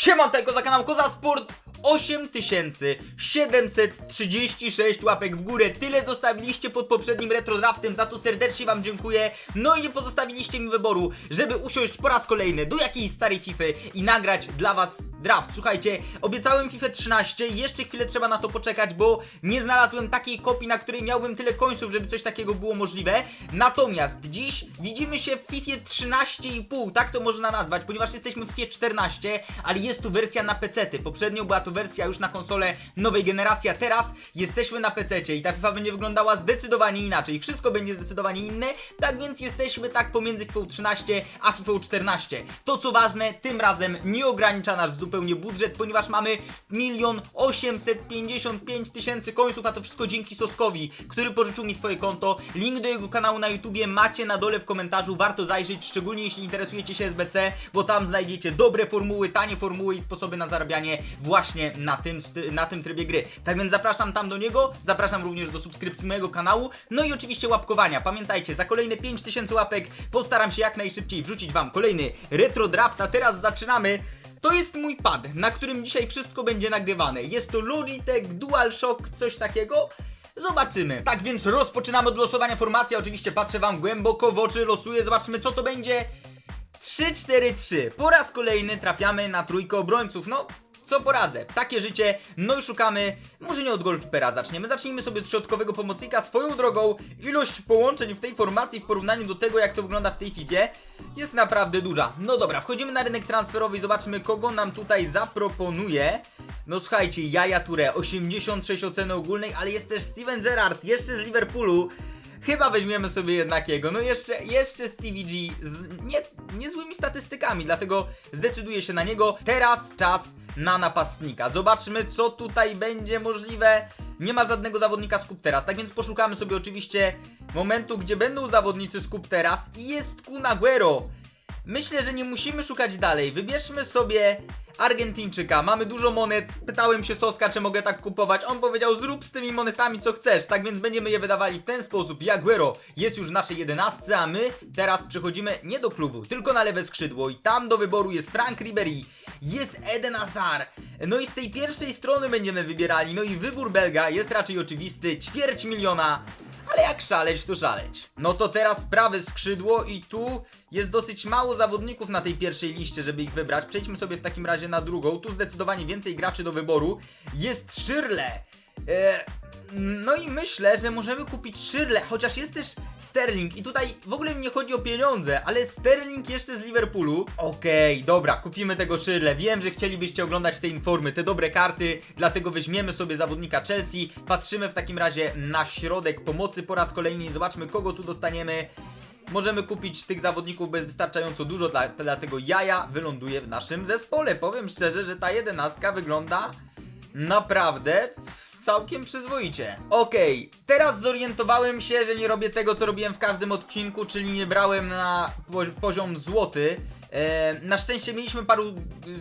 Siemanko za kanał Koza Sport 8736 łapek w górę. Tyle zostawiliście pod poprzednim retro draftem Za co serdecznie wam dziękuję. No i nie pozostawiliście mi wyboru Żeby usiąść po raz kolejny do jakiejś starej FIFA I nagrać dla was draft. Słuchajcie, obiecałem FIFA 13 Jeszcze chwilę trzeba na to poczekać Bo nie znalazłem takiej kopii, na której miałbym tyle końców Żeby coś takiego było możliwe. Natomiast dziś widzimy się w FIFA 13,5 Tak to można nazwać, ponieważ jesteśmy w FIFA 14 Ale jest tu wersja na PC-ty Poprzednio była to wersja już na konsolę nowej generacji A teraz jesteśmy na PC-cie I ta FIFA będzie wyglądała zdecydowanie inaczej. Wszystko będzie zdecydowanie inne Tak więc jesteśmy tak pomiędzy FIFA 13 a FIFA 14 To co ważne, tym razem nie ogranicza nas zupełnie budżet Ponieważ mamy 1 855 tysięcy końców A to wszystko dzięki Soskowi, który pożyczył mi swoje konto. Link do jego kanału na YouTubie macie na dole w komentarzu Warto zajrzeć, szczególnie jeśli interesujecie się SBC Bo tam znajdziecie dobre formuły, tanie formuły i sposoby na zarabianie właśnie na tym, na tym trybie gry Tak więc zapraszam tam do niego, zapraszam również do subskrypcji mojego kanału No i oczywiście łapkowania, pamiętajcie, za kolejne 5000 łapek postaram się jak najszybciej wrzucić wam kolejny retro draft A teraz zaczynamy to jest mój pad, na którym dzisiaj wszystko będzie nagrywane. Jest to Logitech DualShock, coś takiego. Zobaczymy. Tak więc rozpoczynamy od losowania formacji. Oczywiście patrzę wam głęboko w oczy, losuję, zobaczymy co to będzie. 3-4-3. Po raz kolejny trafiamy na trójkę obrońców. No, co poradzę? Takie życie. No i szukamy, może nie od golkipera zaczniemy. Zacznijmy sobie od środkowego pomocnika. Swoją drogą, ilość połączeń w tej formacji w porównaniu do tego, jak to wygląda w tej FIFA, jest naprawdę duża. No dobra, wchodzimy na rynek transferowy i zobaczmy, kogo nam tutaj zaproponuje. No słuchajcie, Jaja Touré, 86 oceny ogólnej, ale jest też Steven Gerrard, jeszcze z Liverpoolu. Chyba weźmiemy sobie jednakiego. No jeszcze, jeszcze Stevie G z nie, niezłymi statystykami, dlatego zdecyduję się na niego. Teraz czas na napastnika. Zobaczmy, co tutaj będzie możliwe. Nie ma żadnego zawodnika z kup teraz, tak więc poszukamy sobie oczywiście momentu, gdzie będą zawodnicy z kup teraz i jest Kun Aguero. Myślę, że nie musimy szukać dalej. Wybierzmy sobie Argentyńczyka. Mamy dużo monet. Pytałem się Soska, czy mogę tak kupować. On powiedział, zrób z tymi monetami co chcesz. Tak więc będziemy je wydawali w ten sposób. Jaguero jest już w naszej jedenastce, a my teraz przechodzimy nie do klubu, tylko na lewe skrzydło. I tam do wyboru jest Frank Ribery, jest Eden Hazard. No i z tej pierwszej strony będziemy wybierali. No i wybór Belga jest raczej oczywisty. Ćwierć miliona. Ale jak szaleć, to szaleć. No to teraz prawe skrzydło i tu jest dosyć mało zawodników na tej pierwszej liście, żeby ich wybrać. Przejdźmy sobie w takim razie na drugą. Tu zdecydowanie więcej graczy do wyboru. Jest Shirley. E, no i myślę, że możemy kupić Shirley, chociaż jest też Sterling i tutaj w ogóle nie chodzi o pieniądze, ale Sterling jeszcze z Liverpoolu. Okej, dobra, kupimy tego Shirley. Wiem, że chcielibyście oglądać te informy, te dobre karty, dlatego weźmiemy sobie zawodnika Chelsea. Patrzymy w takim razie na środek pomocy po raz kolejny i zobaczmy kogo tu dostaniemy. Możemy kupić tych zawodników bez wystarczająco dużo, dla, dlatego jaja wyląduje w naszym zespole. Powiem szczerze, że ta jedenastka wygląda naprawdę całkiem przyzwoicie. Okej, teraz zorientowałem się, że nie robię tego, co robiłem w każdym odcinku, czyli nie brałem na po poziom złoty. E, na szczęście mieliśmy paru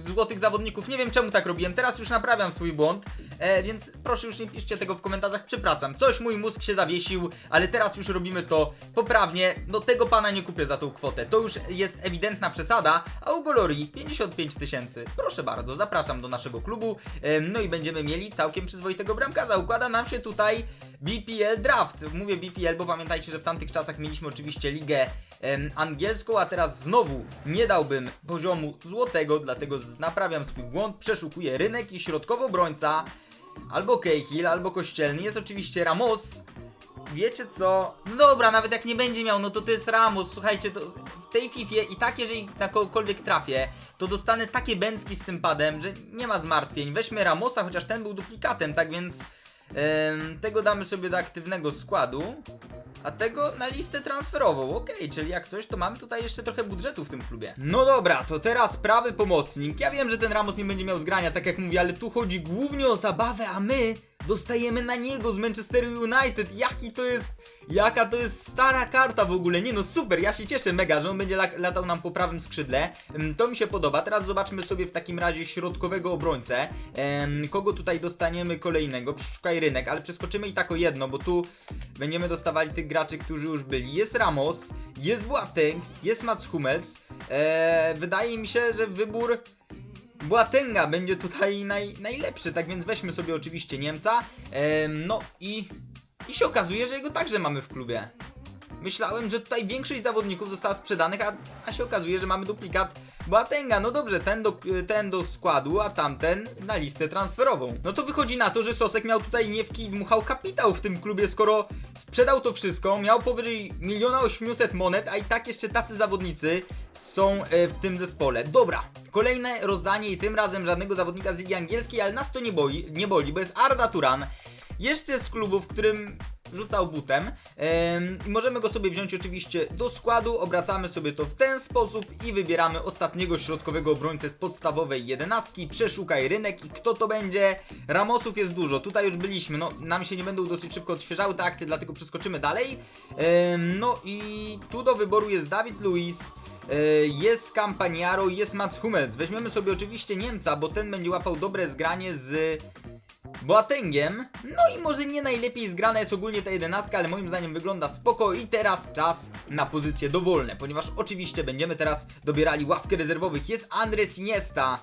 złotych zawodników. Nie wiem czemu tak robiłem. Teraz już naprawiam swój błąd. E, więc proszę już nie piszcie tego w komentarzach. Przepraszam, coś mój mózg się zawiesił, ale teraz już robimy to poprawnie. No tego pana nie kupię za tą kwotę. To już jest ewidentna przesada. A u Golori 55 tysięcy. Proszę bardzo, zapraszam do naszego klubu. E, no i będziemy mieli całkiem przyzwoitego bramkarza. Układa nam się tutaj BPL Draft. Mówię BPL, bo pamiętajcie, że w tamtych czasach mieliśmy oczywiście ligę em, angielską, a teraz znowu nie dałbym poziomu złotego, dlatego naprawiam swój błąd, przeszukuję rynek i środkowy obrońca albo Cahill, albo Kościelny. Jest oczywiście Ramos. Wiecie co? Dobra, nawet jak nie będzie miał, no to to jest Ramos. Słuchajcie, w tej Fifie i tak, jeżeli na kogokolwiek trafię, to dostanę takie bęcki z tym padem, że nie ma zmartwień. Weźmy Ramosa, chociaż ten był duplikatem, tak więc tego damy sobie do aktywnego składu. A tego na listę transferową, okej, czyli jak coś, to mamy tutaj jeszcze trochę budżetu w tym klubie. No dobra, to teraz prawy pomocnik. Ja wiem, że ten Ramos nie będzie miał zgrania, tak jak mówię, ale tu chodzi głównie o zabawę, a my dostajemy na niego z Manchesteru United. Jaki to jest, jaka to jest stara karta w ogóle. Nie no, super, ja się cieszę mega, że on będzie la- latał nam po prawym skrzydle. To mi się podoba. Teraz zobaczmy sobie w takim razie środkowego obrońcę. Kogo tutaj dostaniemy kolejnego? Przeszukaj rynek, ale przeskoczymy i tak o jedno, bo tu będziemy dostawali tych graczy, którzy już byli. Jest Ramos, jest Boateng, jest Mats Hummels. Eee, wydaje mi się, że wybór Boatenga będzie tutaj naj, najlepszy, tak więc weźmy sobie oczywiście Niemca. Em, no i, i się okazuje, że jego także mamy w klubie. Myślałem, że tutaj większość zawodników została sprzedanych, a, a się okazuje, że mamy duplikat Boatenga. No dobrze, ten do, ten do składu, a tamten na listę transferową. No to wychodzi na to, że Sosek miał tutaj niewki i dmuchał kapitał w tym klubie, skoro sprzedał to wszystko, miał powyżej 1 800 monet, a i tak jeszcze tacy zawodnicy są e, w tym zespole. Dobra, kolejne rozdanie i tym razem żadnego zawodnika z Ligi Angielskiej, ale nas to nie boli, nie boli bo jest Arda Turan. Jeszcze z klubu, w którym rzucał butem. Em, I możemy go sobie wziąć oczywiście do składu, obracamy sobie to w ten sposób i wybieramy ostatniego środkowego obrońcę z podstawowej jedenastki. Przeszukaj rynek i kto to będzie? Ramosów jest dużo, tutaj już byliśmy, no nam się nie będą dosyć szybko odświeżały te akcje, dlatego przeskoczymy dalej. No i tu do wyboru jest Dawid Luiz. e, Jest Campagnaro, jest Mats Hummels. Weźmiemy sobie oczywiście Niemca, bo ten będzie łapał dobre zgranie z Boatengiem. No i może nie najlepiej zgrana jest ogólnie ta jedenastka, ale moim zdaniem wygląda spoko i teraz czas na pozycje dowolne, ponieważ oczywiście będziemy teraz dobierali ławkę rezerwowych. Jest Andres Iniesta.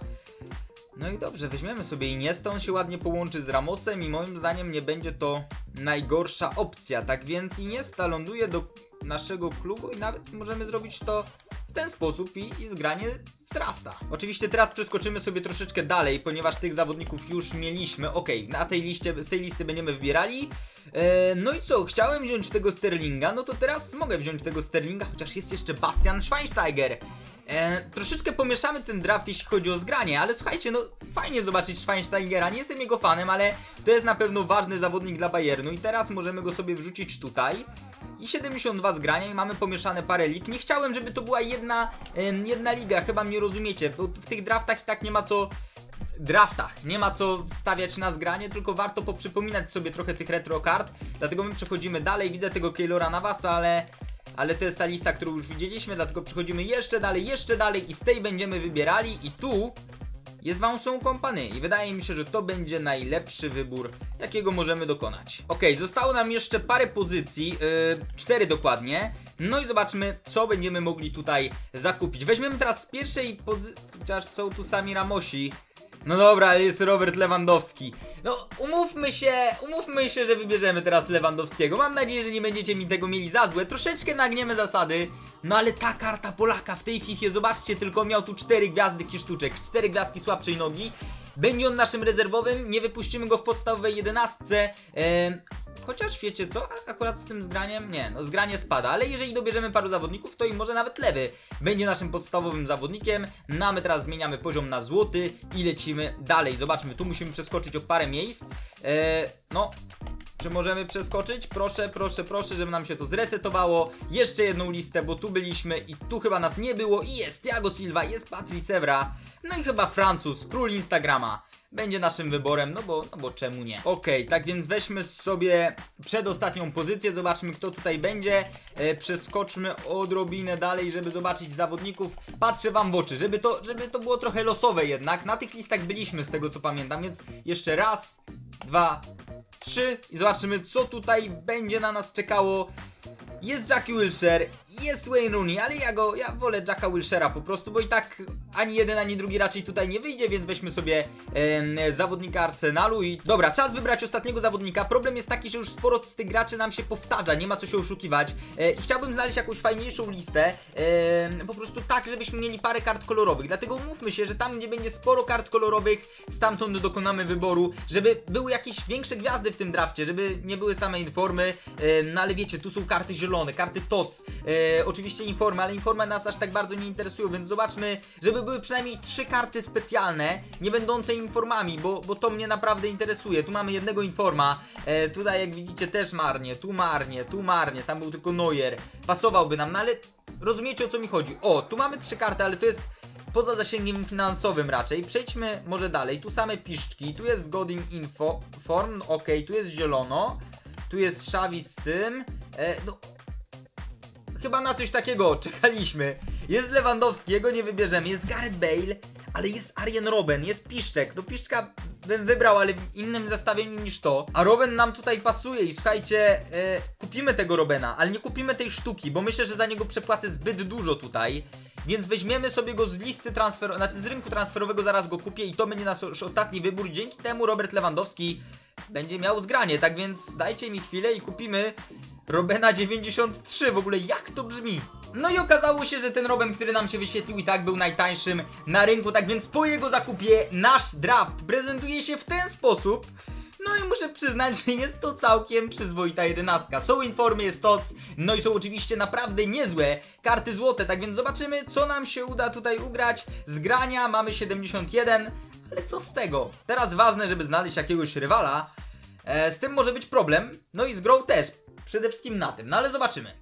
No i dobrze, weźmiemy sobie Iniesta, on się ładnie połączy z Ramosem i moim zdaniem nie będzie to najgorsza opcja. Tak więc Iniesta ląduje do naszego klubu i nawet możemy zrobić to ten sposób i, i zgranie wzrasta. Oczywiście teraz przeskoczymy sobie troszeczkę dalej, ponieważ tych zawodników już mieliśmy. Okej, na tej liście, z tej listy będziemy wybierali. E, no i co, chciałem wziąć tego Sterlinga, no to teraz mogę wziąć tego Sterlinga, chociaż jest jeszcze Bastian Schweinsteiger. E, troszeczkę pomieszamy ten draft, jeśli chodzi o zgranie, ale słuchajcie, no fajnie zobaczyć Schweinsteigera, nie jestem jego fanem, ale to jest na pewno ważny zawodnik dla Bayernu i teraz możemy go sobie wrzucić tutaj. I 72 zgrania i mamy pomieszane parę lig. Nie chciałem, żeby to była jedna, jedna liga, chyba mnie rozumiecie, bo w tych draftach i tak nie ma co draftach. Nie ma co stawiać na zgranie, tylko warto poprzypominać sobie trochę tych retro kart. Dlatego my przechodzimy dalej. Widzę tego Keylora Navasa, ale ale to jest ta lista, którą już widzieliśmy, dlatego przechodzimy jeszcze dalej, jeszcze dalej i z tej będziemy wybierali i tu jest Vincent Kompany i wydaje mi się, że to będzie najlepszy wybór, jakiego możemy dokonać. Ok, zostało nam jeszcze parę pozycji, yy, cztery dokładnie. No i zobaczmy, co będziemy mogli tutaj zakupić. Weźmiemy teraz z pierwszej pozycji, chociaż są tu sami Ramosi. No dobra, ale jest Robert Lewandowski. No, umówmy się, umówmy się, że wybierzemy teraz Lewandowskiego. Mam nadzieję, że nie będziecie mi tego mieli za złe. Troszeczkę nagniemy zasady. No ale ta karta Polaka w tej FIFA, zobaczcie, tylko miał tu 4 gwiazdy kisztuczek, 4 gwiazdki słabszej nogi. Będzie on naszym rezerwowym, nie wypuścimy go w podstawowej jedenastce. Ehm, Chociaż wiecie co, akurat z tym zgraniem, nie, no zgranie spada, ale jeżeli dobierzemy paru zawodników, to i może nawet lewy będzie naszym podstawowym zawodnikiem. No my teraz zmieniamy poziom na złoty i lecimy dalej. Zobaczmy, tu musimy przeskoczyć o parę miejsc. Eee, no, czy możemy przeskoczyć? Proszę, proszę, proszę, żeby nam się to zresetowało. Jeszcze jedną listę, bo tu byliśmy i tu chyba nas nie było. I jest Thiago Silva, jest Patrice Evra. No i chyba Francuz, król Instagrama. Będzie naszym wyborem, no bo, no bo czemu nie? Okej, tak więc weźmy sobie przedostatnią pozycję, zobaczmy kto tutaj będzie. E, przeskoczmy odrobinę dalej, żeby zobaczyć zawodników. Patrzę wam w oczy, żeby to, żeby to było trochę losowe jednak. Na tych listach byliśmy z tego co pamiętam, więc jeszcze raz, dwa, trzy i zobaczymy co tutaj będzie na nas czekało. Jest Jackie Wilshere, jest Wayne Rooney, ale ja go, ja wolę Jacka Wilshera po prostu, bo i tak ani jeden, ani drugi raczej tutaj nie wyjdzie, więc weźmy sobie em, zawodnika Arsenalu i dobra, czas wybrać ostatniego zawodnika. Problem jest taki, że już sporo z tych graczy nam się powtarza, nie ma co się oszukiwać. E, i chciałbym znaleźć jakąś fajniejszą listę, em, po prostu tak, żebyśmy mieli parę kart kolorowych. Dlatego umówmy się, że tam, gdzie będzie sporo kart kolorowych, stamtąd dokonamy wyboru, żeby były jakieś większe gwiazdy w tym drafcie, żeby nie były same informy. E, no ale wiecie, tu są karty zielone, karty TOC, e, oczywiście informy, ale informy nas aż tak bardzo nie interesują, więc zobaczmy, żeby były przynajmniej trzy karty specjalne, nie będące informami, bo, bo to mnie naprawdę interesuje. Tu mamy jednego informa, e, tutaj jak widzicie też marnie, tu marnie, tu marnie, tam był tylko Neuer, pasowałby nam, no ale rozumiecie o co mi chodzi. O, tu mamy trzy karty, ale to jest poza zasięgiem finansowym raczej. Przejdźmy może dalej. Tu same piszczki, tu jest Godin Info Form, ok, tu jest zielono, tu jest Xavi z tym. E, no, chyba na coś takiego czekaliśmy. Jest Lewandowski, jego nie wybierzemy, jest Gareth Bale, ale jest Arjen Robben, jest Piszczek. Do Piszczka bym wybrał, ale w innym zestawieniu niż to. A Robin nam tutaj pasuje i słuchajcie, e, kupimy tego Robena, ale nie kupimy tej sztuki, bo myślę, że za niego przepłacę zbyt dużo tutaj. Więc weźmiemy sobie go z listy transfer, znaczy z rynku transferowego zaraz go kupię i to będzie nasz ostatni wybór. Dzięki temu Robert Lewandowski będzie miał zgranie, tak więc dajcie mi chwilę i kupimy Robena 93. W ogóle jak to brzmi? No i okazało się, że ten Roben, który nam się wyświetlił i tak był najtańszym na rynku, tak więc po jego zakupie nasz draft prezentuje się w ten sposób. No i muszę przyznać, że jest to całkiem przyzwoita jedenastka. Są informy, jest TOC, no i są oczywiście naprawdę niezłe karty złote, tak więc zobaczymy, co nam się uda tutaj ugrać. Z grania mamy 71, ale co z tego? Teraz ważne, żeby znaleźć jakiegoś rywala. E, z tym może być problem, no i z grą też. Przede wszystkim na tym, no ale zobaczymy.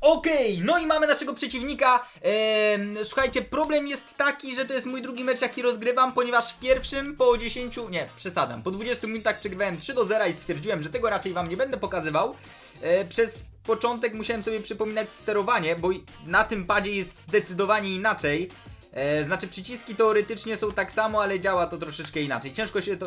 Okej, no i mamy naszego przeciwnika. Ehm, słuchajcie, problem jest taki, że to jest mój drugi mecz, jaki rozgrywam, ponieważ w pierwszym po 10, nie, przesadzam, po 20 minutach przegrywałem 3 do 0 i stwierdziłem, że tego raczej wam nie będę pokazywał. E, przez początek musiałem sobie przypominać sterowanie, bo na tym padzie jest zdecydowanie inaczej. E, znaczy przyciski teoretycznie są tak samo, ale działa to troszeczkę inaczej. Ciężko się to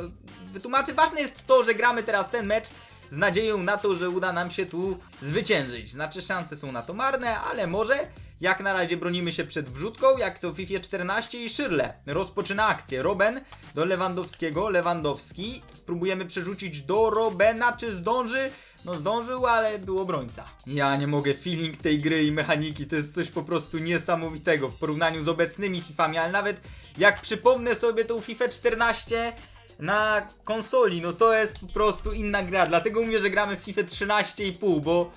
wytłumaczy. Ważne jest to, że gramy teraz ten mecz z nadzieją na to, że uda nam się tu zwyciężyć. Znaczy szanse są na to marne, ale może. Jak na razie bronimy się przed wrzutką, jak to w FIFA 14 i Szyrle. Rozpoczyna akcję. Roben do Lewandowskiego. Lewandowski. Spróbujemy przerzucić do Robena. Czy zdąży? No zdążył, ale był obrońca. Ja nie mogę. Feeling tej gry i mechaniki to jest coś po prostu niesamowitego w porównaniu z obecnymi FIFami, ale nawet jak przypomnę sobie tą FIFA 14 na konsoli, no to jest po prostu inna gra. Dlatego mówię, że gramy w FIFA 13,5, bo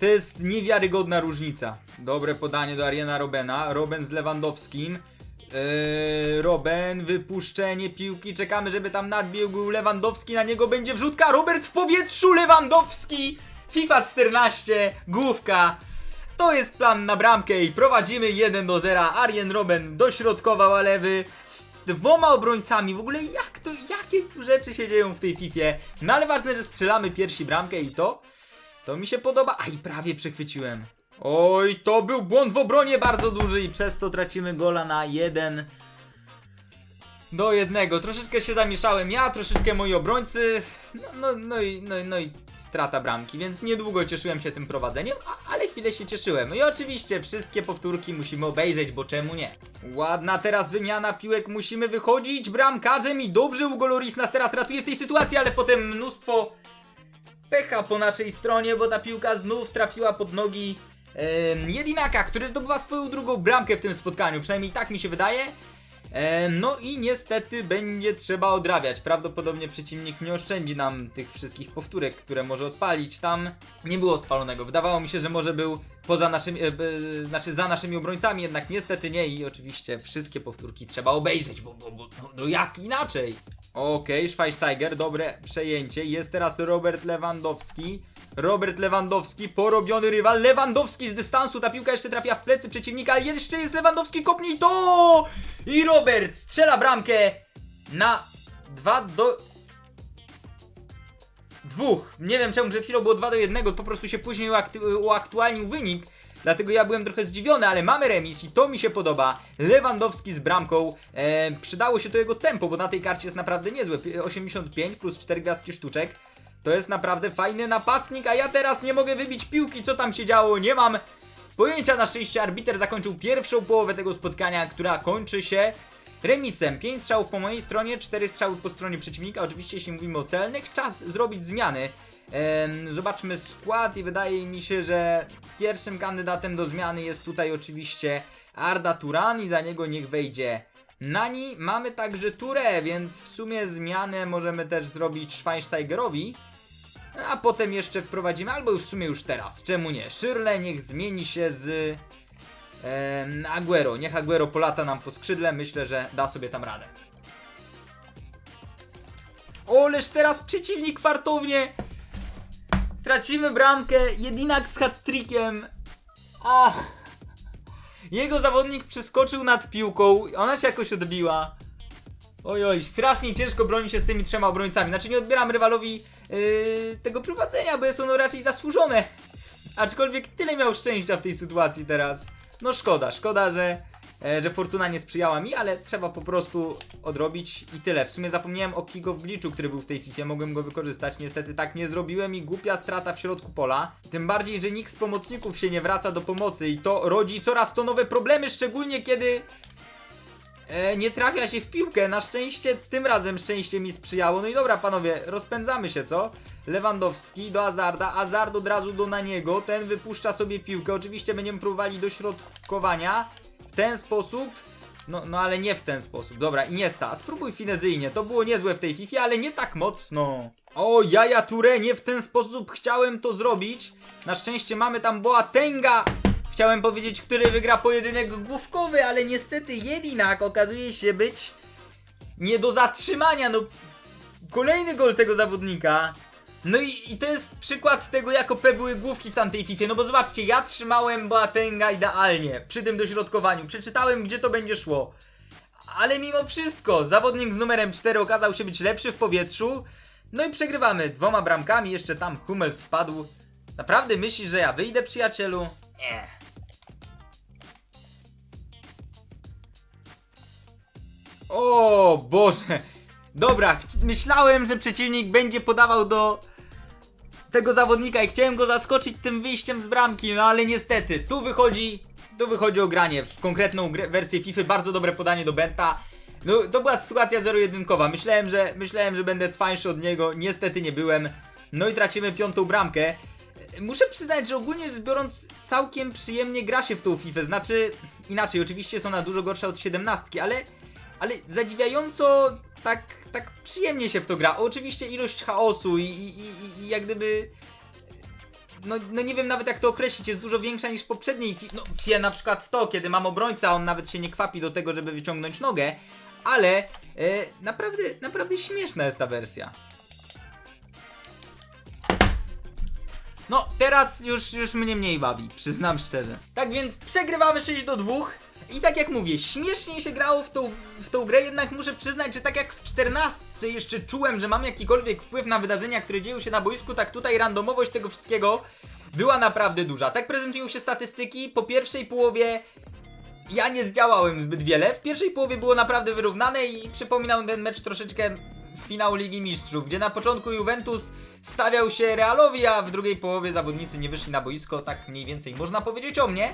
to jest niewiarygodna różnica. Dobre podanie do Ariana Robena. Roben z Lewandowskim. Eee, Roben, wypuszczenie piłki. Czekamy, żeby tam nadbiegł Lewandowski. Na niego będzie wrzutka. Robert w powietrzu. Lewandowski. FIFA 14. Główka. To jest plan na bramkę i prowadzimy 1 do 0. Arjen Robben dośrodkował, a lewy dwoma obrońcami. W ogóle jak to, jakie tu rzeczy się dzieją w tej Fifie? No ale ważne, że strzelamy pierwsi bramkę i to, to mi się podoba. A i prawie przechwyciłem. Oj, to był błąd w obronie bardzo duży i przez to tracimy gola na 1 do jednego. Troszeczkę się zamieszałem ja, troszeczkę moi obrońcy. No, no, no, i, no, no i strata bramki, więc niedługo cieszyłem się tym prowadzeniem, ale chwilę się cieszyłem. No i oczywiście wszystkie powtórki musimy obejrzeć, bo czemu nie? Ładna teraz wymiana piłek, musimy wychodzić bramkarzem i dobrze Hugo Lloris nas teraz ratuje w tej sytuacji, ale potem mnóstwo pecha po naszej stronie, bo ta piłka znów trafiła pod nogi Jedinaka, który zdobywa swoją drugą bramkę w tym spotkaniu, przynajmniej tak mi się wydaje. E, no i niestety będzie trzeba odrabiać. Prawdopodobnie przeciwnik nie oszczędzi nam tych wszystkich powtórek, które może odpalić. Tam nie było spalonego. Wydawało mi się, że może był poza naszymi, e, e, znaczy za naszymi obrońcami, jednak niestety nie i oczywiście wszystkie powtórki trzeba obejrzeć, bo, bo, bo no, no jak inaczej? Okej, Schweinsteiger, dobre przejęcie. Jest teraz Robert Lewandowski. Robert Lewandowski, porobiony rywal. Lewandowski z dystansu, ta piłka jeszcze trafia w plecy przeciwnika, ale jeszcze jest Lewandowski, kopnij to! I Robert strzela bramkę na 2 do... Dwóch. Nie wiem czemu przed chwilą było 2 do 1, po prostu się później uaktu- uaktualnił wynik. Dlatego ja byłem trochę zdziwiony, ale mamy remis i to mi się podoba. Lewandowski z bramką. E, przydało się to jego tempo, bo na tej karcie jest naprawdę niezłe. Pi- 85 plus 4 gwiazdki sztuczek. To jest naprawdę fajny napastnik, a ja teraz nie mogę wybić piłki, co tam się działo, nie mam pojęcia. Na szczęście arbiter zakończył pierwszą połowę tego spotkania, która kończy się remisem. 5 strzałów po mojej stronie, 4 strzały po stronie przeciwnika. Oczywiście, jeśli mówimy o celnych, czas zrobić zmiany. Em, zobaczmy skład i wydaje mi się, że pierwszym kandydatem do zmiany jest tutaj oczywiście Arda Turan i za niego niech wejdzie Nani. Mamy także Ture, więc w sumie zmianę możemy też zrobić Schweinsteigerowi. A potem jeszcze wprowadzimy, albo już w sumie już teraz, czemu nie? Szyrle niech zmieni się z Aguero. Niech Aguero polata nam po skrzydle, myślę, że da sobie tam radę. Oleż teraz przeciwnik fartownie. Tracimy bramkę, Jedinak z hat-trickiem. Ach. Jego zawodnik przeskoczył nad piłką, ona się jakoś odbiła. Oj, oj, strasznie ciężko broni się z tymi trzema obrońcami. Znaczy nie odbieram rywalowi yy, tego prowadzenia, bo jest ono raczej zasłużone. Aczkolwiek tyle miał szczęścia w tej sytuacji teraz. No szkoda, szkoda, że e, że fortuna nie sprzyjała mi, ale trzeba po prostu odrobić i tyle. W sumie zapomniałem o kick of glitchu, który był w tej FIFA, mogłem go wykorzystać, niestety tak nie zrobiłem i głupia strata w środku pola. Tym bardziej, że nikt z pomocników się nie wraca do pomocy i to rodzi coraz to nowe problemy, szczególnie kiedy e, nie trafia się w piłkę. Na szczęście tym razem szczęście mi sprzyjało. No i dobra, panowie, rozpędzamy się, co? Lewandowski do Azarda, Azard od razu do Naniego, ten wypuszcza sobie piłkę. Oczywiście będziemy próbowali dośrodkowania w ten sposób. No, no ale nie w ten sposób. Dobra, Iniesta, spróbuj finezyjnie. To było niezłe w tej FIFA, ale nie tak mocno. O, jaja Ture, nie w ten sposób chciałem to zrobić. Na szczęście mamy tam Boatenga. Chciałem powiedzieć, który wygra pojedynek główkowy, ale niestety jednak okazuje się być nie do zatrzymania. No, kolejny gol tego zawodnika. No i, i to jest przykład tego, jak OP były główki w tamtej FIFA. No bo zobaczcie, ja trzymałem Boatenga idealnie przy tym dośrodkowaniu. Przeczytałem, gdzie to będzie szło. Ale mimo wszystko, zawodnik z numerem 4 okazał się być lepszy w powietrzu. No i przegrywamy dwoma bramkami. Jeszcze tam Hummels wpadł. Naprawdę myślisz, że ja wyjdę, przyjacielu? Nie. O Boże! Dobra, myślałem, że przeciwnik będzie podawał do tego zawodnika i chciałem go zaskoczyć tym wyjściem z bramki, no ale niestety, tu wychodzi, tu wychodzi o granie w konkretną wersję FIFA, bardzo dobre podanie do Benta. No, to była sytuacja zero-jedynkowa. Myślałem, że myślałem, że będę cwańszy od niego, niestety nie byłem. No i tracimy piątą bramkę. Muszę przyznać, że ogólnie rzecz biorąc całkiem przyjemnie gra się w tą FIFA, znaczy inaczej, oczywiście są na dużo gorsze od 17, ale ale zadziwiająco tak, tak przyjemnie się w to gra. Oczywiście ilość chaosu i, i, i, i jak gdyby. No, no nie wiem nawet jak to określić, jest dużo większa niż poprzedniej. No, fie na przykład to, kiedy mam obrońca, on nawet się nie kwapi do tego, żeby wyciągnąć nogę, ale e, naprawdę, naprawdę śmieszna jest ta wersja. No, teraz już, już mnie mniej bawi, przyznam szczerze. Tak więc przegrywamy 6 do 2. I tak jak mówię, śmieszniej się grało w tą, w tą grę, jednak muszę przyznać, że tak jak w 14 jeszcze czułem, że mam jakikolwiek wpływ na wydarzenia, które dzieją się na boisku, tak tutaj randomowość tego wszystkiego była naprawdę duża. Tak prezentują się statystyki. Po pierwszej połowie ja nie zdziałałem zbyt wiele. W pierwszej połowie było naprawdę wyrównane i przypominał ten mecz troszeczkę finał Ligi Mistrzów, gdzie na początku Juventus stawiał się Realowi, a w drugiej połowie zawodnicy nie wyszli na boisko, tak mniej więcej można powiedzieć o mnie.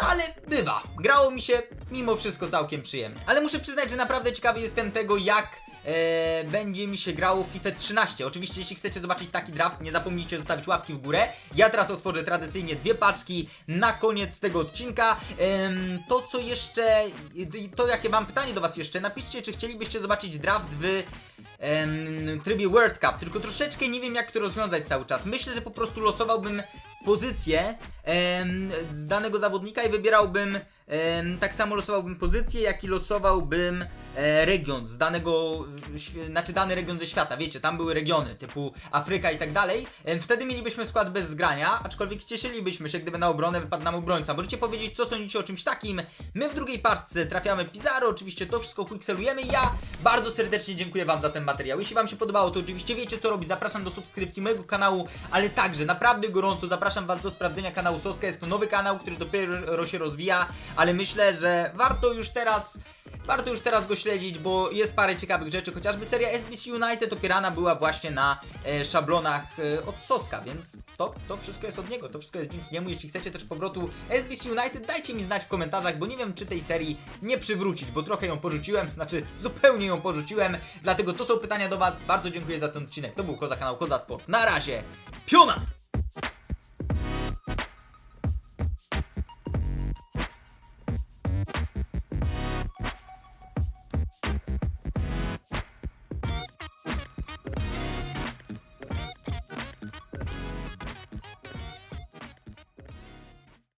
No ale bywa. Grało mi się mimo wszystko całkiem przyjemnie. Ale muszę przyznać, że naprawdę ciekawy jestem tego, jak e, będzie mi się grało w FIFA 13. Oczywiście, jeśli chcecie zobaczyć taki draft, nie zapomnijcie zostawić łapki w górę. Ja teraz otworzę tradycyjnie dwie paczki na koniec tego odcinka. Em, to, co jeszcze, to jakie mam pytanie do Was jeszcze, napiszcie, czy chcielibyście zobaczyć draft w em, trybie World Cup, tylko troszeczkę nie wiem, jak to rozwiązać cały czas. Myślę, że po prostu losowałbym pozycję em, z danego zawodnika i wybierałbym, em, tak samo losowałbym pozycję, jak i losowałbym e, region z danego, znaczy dany region ze świata, wiecie, tam były regiony typu Afryka i tak dalej. Em, Wtedy mielibyśmy skład bez zgrania, aczkolwiek cieszylibyśmy się, gdyby na obronę wypadł nam obrońca. Możecie powiedzieć, co sądzicie o czymś takim. My w drugiej paczce trafiamy Pizarro, oczywiście to wszystko quickselujemy ja bardzo serdecznie dziękuję Wam za ten materiał. Jeśli Wam się podobało, to oczywiście wiecie co robić. Zapraszam do subskrypcji mojego kanału, ale także naprawdę gorąco zapraszam Was do sprawdzenia kanału Soska. Jest to nowy kanał, który dopiero się rozwija, ale myślę, że warto już teraz Warto już teraz go śledzić, bo jest parę ciekawych rzeczy, chociażby seria SBC United opierana była właśnie na e, szablonach e, od Soska, więc to, to wszystko jest od niego, to wszystko jest dzięki niemu. Jeśli chcecie też powrotu SBC United, dajcie mi znać w komentarzach, bo nie wiem czy tej serii nie przywrócić, bo trochę ją porzuciłem, znaczy zupełnie ją porzuciłem, dlatego to są pytania do Was. Bardzo dziękuję za ten odcinek. To był Koza kanał Koza Sport. Na razie, piona!